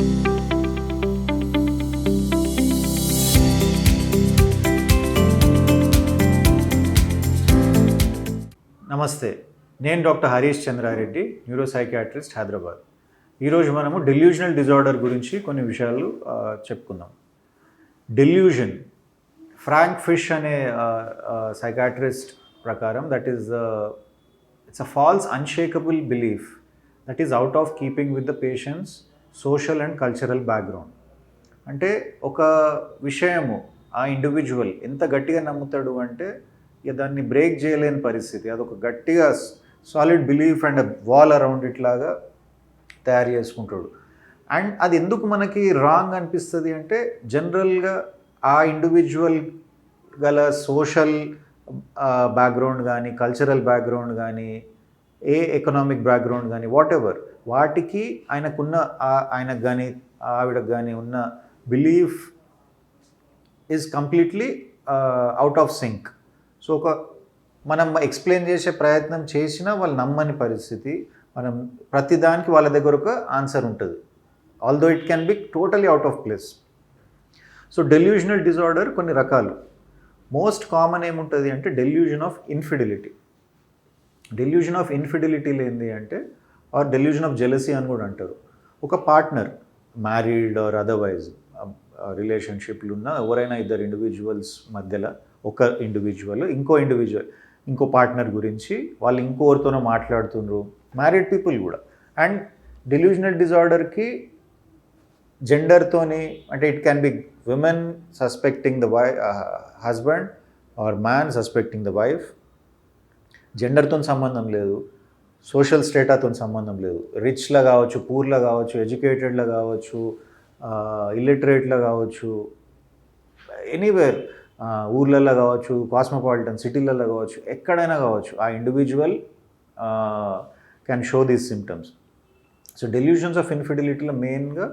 నమస్తే. నేను doctor Harish Chandra Reddy neuropsychiatrist Hyderabad. ఈరోజు మనము డెల్యూజనల్ డిజార్డర్ గురించి కొన్ని విషయాలు చెప్పుకుందాం. డెల్యూజన్ ఫ్రాంక్ ఫిష్ అనే సైకాట్రిస్ట్ ప్రకారం that is it's a false unshakeable belief that is out of keeping with the patient's social and cultural background. అంటే ఒక విషయము ఆ ఇండివిజువల్ ఎంత గట్టిగా నమ్ముతాడు అంటే ఇక దాన్ని బ్రేక్ చేయలేని పరిస్థితి. అదొక గట్టిగా solid belief and wall around ఇట్లాగా తయారు చేసుకుంటాడు. అండ్ అది ఎందుకు మనకి రాంగ్ అనిపిస్తుంది అంటే జనరల్గా ఆ ఇండివిజువల్ గల సోషల్ బ్యాక్గ్రౌండ్ కానీ కల్చరల్ బ్యాక్గ్రౌండ్ కానీ ఏ ఎకనామిక్ బ్యాక్గ్రౌండ్ కానీ వాట్ ఎవర్ వాటికి ఆయనకున్న ఆ- ఆయనకు కానీ ఆవిడకు కానీ ఉన్న belief is completely out of sync so ఒక మనం ఎక్స్ప్లెయిన్ చేసే ప్రయత్నం చేసినా వాళ్ళు నమ్మని పరిస్థితి మనం ప్రతిదానికి వాళ్ళ దగ్గర ఒక ఆన్సర్ ఉంటుంది. Although it can be totally out of place so delusional disorder కొన్ని రకాలు. మోస్ట్ కామన్ ఏముంటుంది అంటే delusion of infidelity delusion of ఇన్ఫిడిలిటీలు ఏంటి అంటే ఆర్ డెల్యూజన్ ఆఫ్ జెలసీ అని కూడా అంటారు. ఒక పార్ట్నర్ మ్యారీడ్ ఆర్ అదర్వైజ్ రిలేషన్షిప్లు ఉన్న ఎవరైనా ఇద్దరు ఇండివిజువల్స్ మధ్యలో ఒక ఇండివిజువల్ ఇంకో ఇండివిజువల్ ఇంకో పార్ట్నర్ గురించి వాళ్ళు ఇంకోరితోనో మాట్లాడుతుండ్రు. మ్యారీడ్ పీపుల్ కూడా. అండ్ డెల్యూజనల్ డిజార్డర్కి జెండర్తోని అంటే it can be women suspecting the why husband or man suspecting the wife. జెండర్తో సంబంధం లేదు. సోషల్ స్టేటాతో సంబంధం లేదు. రిచ్లో కావచ్చు పూర్లో కావచ్చు ఎడ్యుకేటెడ్లో కావచ్చు ఇల్లిటరేట్లో కావచ్చు ఎనీవేర్ ఊర్లలో కావచ్చు కాస్మోపాలిటన్ సిటీలలో కావచ్చు ఎక్కడైనా కావచ్చు ఆ individual can show these symptoms so delusions of ఇన్ఫిడిలిటీలో మెయిన్గా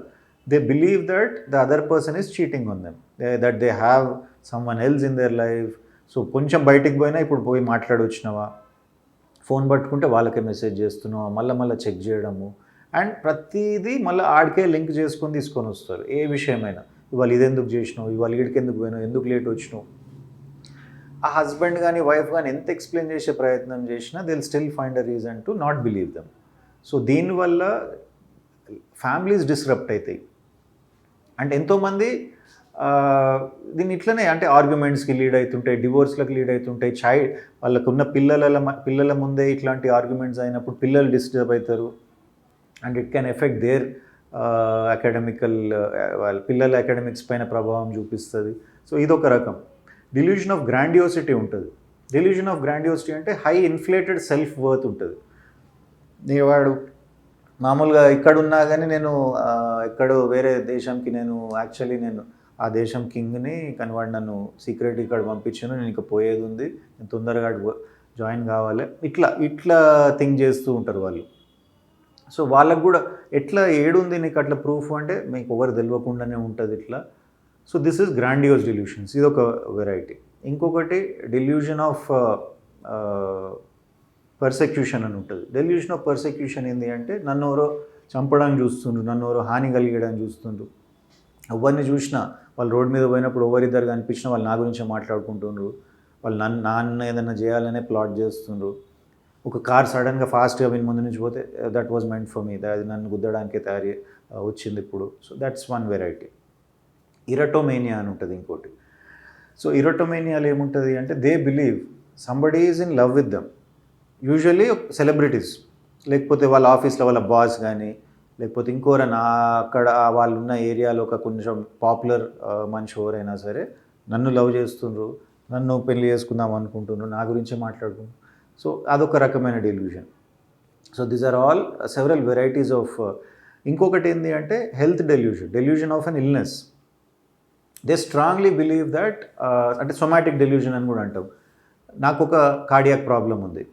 they believe that the other person is cheating ఉంది them that they have someone else in their life so కొంచెం బయటికి పోయినా ఇప్పుడు పోయి మాట్లాడి వచ్చినావా ఫోన్ పట్టుకుంటే వాళ్ళకే మెసేజ్ చేస్తున్నాం మళ్ళీ మళ్ళీ చెక్ చేయడము. అండ్ ప్రతిదీ మళ్ళీ ఆడికే లింక్ చేసుకొని తీసుకొని వస్తారు ఏ విషయమైనా. ఇవాళ ఇది ఎందుకు చేసినావు ఇవాళ ఈడికి ఎందుకు పోయినావు ఎందుకు లేట్ వచ్చినావు. ఆ హస్బెండ్ కానీ వైఫ్ కానీ ఎంత ఎక్స్ప్లెయిన్ చేసే ప్రయత్నం చేసినా they'll still find a reason to not believe them so దీనివల్ల ఫ్యామిలీస్ డిస్రప్ట్ అవుతాయి అంటే ఎంతోమంది దీన్ని ఇట్లనే అంటే ఆర్గ్యుమెంట్స్కి లీడ్ అవుతుంటాయి డివోర్స్లకు లీడ్ అవుతుంటాయి చైల్డ్ వాళ్ళకున్న పిల్లల పిల్లల ముందే ఇట్లాంటి ఆర్గ్యుమెంట్స్ అయినప్పుడు పిల్లలు డిస్టర్బ్ అవుతారు and it can affect their academical వాళ్ళ పిల్లల అకాడమిక్స్ పైన ప్రభావం చూపిస్తుంది. సో ఇదొక రకం. డిల్యూషన్ ఆఫ్ గ్రాండియోసిటీ ఉంటుంది. డిల్యూషన్ ఆఫ్ గ్రాండియోసిటీ అంటే హై ఇన్ఫ్లేటెడ్ సెల్ఫ్ వర్త్ ఉంటుంది. నీ వాడు మామూలుగా ఇక్కడ ఉన్నా కానీ నేను ఎక్కడో వేరే దేశంకి నేను యాక్చువల్లీ నేను ఆ దేశం కింగ్ని కానీ వాడు నన్ను సీక్రెట్ ఇక్కడ పంపించాను నేను ఇక పోయేది ఉంది. నేను తొందరగా జాయిన్ కావాలి. ఇట్లా ఇట్లా థింక్ చేస్తూ ఉంటారు వాళ్ళు. సో వాళ్ళకు కూడా ఎట్లా ఏడుంది నీకు అట్లా ప్రూఫ్ అంటే మీకు ఎవరు తెలియకుండానే ఉంటుంది ఇట్లా. So this is grandiose delusions. ఇది ఒక వెరైటీ. ఇంకొకటి డెల్యూషన్ ఆఫ్ పర్సెక్యూషన్ అని ఉంటుంది. డెల్యూషన్ ఆఫ్ పర్సెక్యూషన్ ఏంటి అంటే నన్ను ఎవరో చంపడానికి చూస్తుండ్రు నన్ను ఎవరో హాని కలిగడానికి చూస్తుండ్రు. ఎవరిని చూసినా వాళ్ళు రోడ్ మీద పోయినప్పుడు ఎవరిద్దరు కనిపించినా వాళ్ళు నా గురించే మాట్లాడుకుంటుండ్రు. వాళ్ళు నన్ను నాన్న ఏదైనా చేయాలనే ప్లాట్ చేస్తుండ్రు. ఒక కార్ సడన్గా ఫాస్ట్గా విని ముందు నుంచి పోతే that was meant for me అది నన్ను గుద్దడానికే తయారీ uh, వచ్చింది ఇప్పుడు. So that's one variety erotomania అని ఉంటుంది ఇంకోటి. సో ఇరటోమేనియాలో ఏముంటుంది అంటే they believe somebody is in love with them usually celebrities లేకపోతే వాళ్ళ ఆఫీస్లో వాళ్ళ బాస్ కానీ లేకపోతే ఇంకోరైనా అక్కడ వాళ్ళు ఉన్న ఏరియాలో ఒక కొంచెం పాపులర్ మనిషి ఎవరైనా సరే నన్ను లవ్ చేస్తుండ్రు నన్ను పెళ్ళి చేసుకుందాం అనుకుంటున్నారు నా గురించే మాట్లాడుకుంటున్నారు సో అదొక రకమైన delusion so these are all several varieties of ఇంకొకటి ఏంటి అంటే health delusion delusion of an illness they strongly believe that అంటే సొమాటిక్ డెల్యూషన్ అని కూడా అంటాం. నాకు ఒక కార్డియాక్ ప్రాబ్లం ఉంది.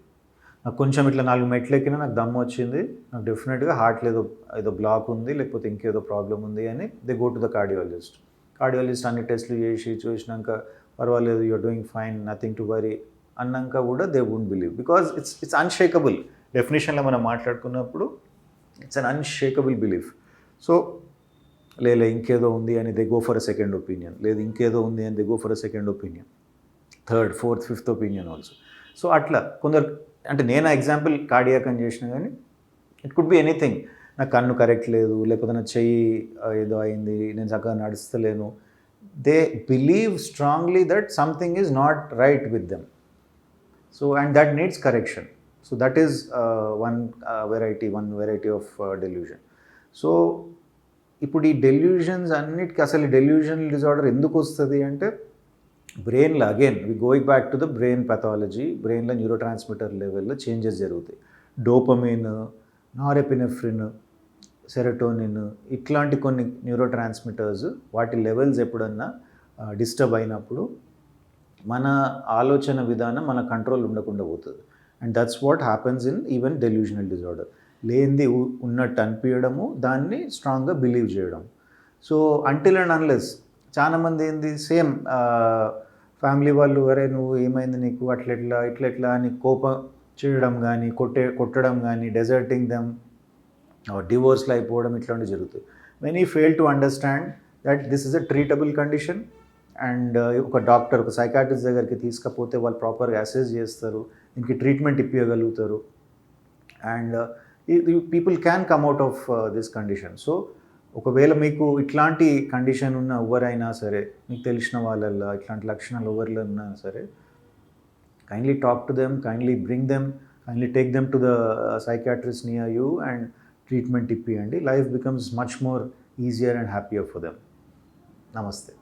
నాకు కొంచెం ఇట్లా నాలుగు మెట్లు ఎక్కినా నాకు దమ్ము వచ్చింది. నాకు డెఫినెట్గా హార్ట్లో ఏదో ఏదో బ్లాక్ ఉంది లేకపోతే ఇంకేదో ప్రాబ్లం ఉంది అని they go to the cardiologist cardiologist అన్ని టెస్ట్లు చేసి చూసినాక పర్వాలేదు you're doing fine nothing to worry అన్నాక కూడా they won't believe because it's it's unshakeable డెఫినేషన్లో మనం మాట్లాడుకున్నప్పుడు it's an unshakeable belief so లేలే ఇంకేదో ఉంది అని they go for a second opinion లేదు ఇంకేదో ఉంది అని they go for a second opinion third fourth fifth opinion also so అట్లా కొందరు అంటే నేను ఎగ్జాంపుల్ కార్డియాక్ అని చేసిన కానీ ఇట్ కుడ్ బి ఎనీథింగ్ నా కన్ను కరెక్ట్ లేదు లేకపోతే నా చెయ్యి ఏదో అయింది నేను చక్కగా నడుస్తలేను. They believe strongly that something is not right with them so and that needs correction so that is one variety one variety of delusion so ఇప్పుడు ఈ డెల్యూషన్స్ అన్నిటికీ అసలు ఈ డెల్యూజన్ డిజార్డర్ ఎందుకు వస్తుంది అంటే బ్రెయిన్లో again we going back to the brain pathology బ్రెయిన్లో న్యూరో ట్రాన్స్మిటర్ లెవెల్లో చేంజెస్ జరుగుతాయి. డోపమిన్ నారెపినెఫ్రిన్ సెరటోనిన్ ఇట్లాంటి కొన్ని న్యూరో ట్రాన్స్మిటర్స్ వాటి లెవెల్స్ ఎప్పుడన్నా డిస్టర్బ్ అయినప్పుడు మన ఆలోచన విధానం మన కంట్రోల్ ఉండకుండా పోతుంది. And that's what happens in even delusional disorder లేనిది ఉ- ఉన్నట్టు అనిపించడము దాన్ని స్ట్రాంగ్గా బిలీవ్ చేయడం. సో అంటిల్ అండ్ అన్లెస్ చాలామంది ఏంది సేమ్ ఫ్యామిలీ వాళ్ళు అరే నువ్వు ఏమైంది నీకు? అట్లెట్లా ఇట్లెట్లా అని కోపం చేయడం కానీ కొట్టే కొట్టడం కానీ డెజర్టింగ్ దెమ్ డివోర్స్లు అయిపోవడం ఇట్లాంటివి జరుగుతాయి. Many fail to understand that this is a treatable condition and ఒక డాక్టర్ ఒక సైకాట్రిస్ట్ దగ్గరికి తీసుకపోతే వాళ్ళు ప్రాపర్గా అసెస్ చేస్తారు దీనికి treatment ఇప్పించగలుగుతారు and people can come out of this condition so ఒకవేళ మీకు ఇట్లాంటి కండిషన్ ఉన్న ఎవరైనా సరే మీకు తెలిసిన వాళ్ళల్లో ఇట్లాంటి లక్షణాలు ఎవరిలో ఉన్నా సరే kindly talk to them kindly bring them kindly take them to the psychiatrist near you and treatment ఇప్పియండి. Life becomes much more easier and happier for them నమస్తే